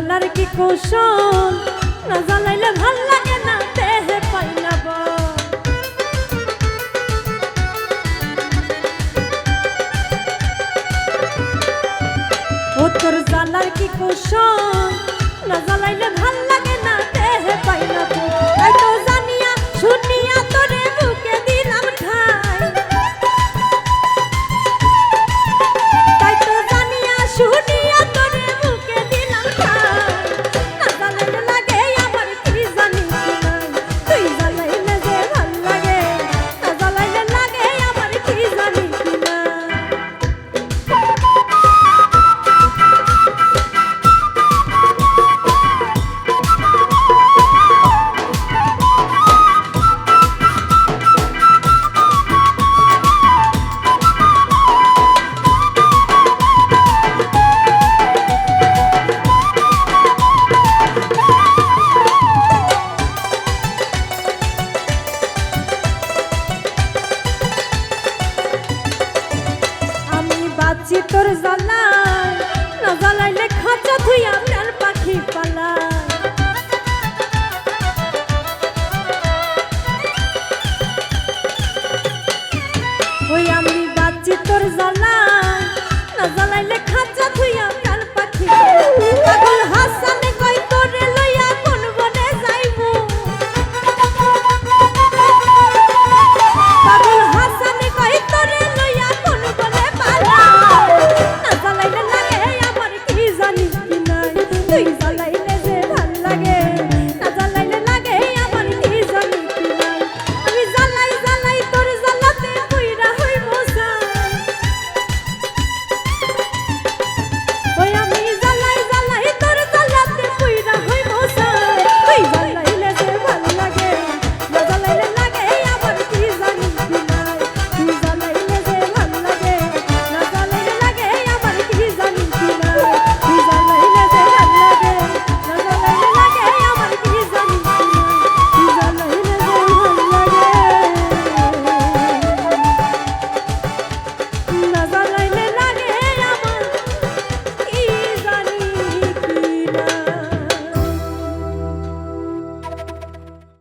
জালার কি কৌশল? না জালাইলে ভালো লাগে না দেহে পাইলাব ও তোর জালার কি কৌশল? না জালাইলে ভালো লাগে 咱来嘞。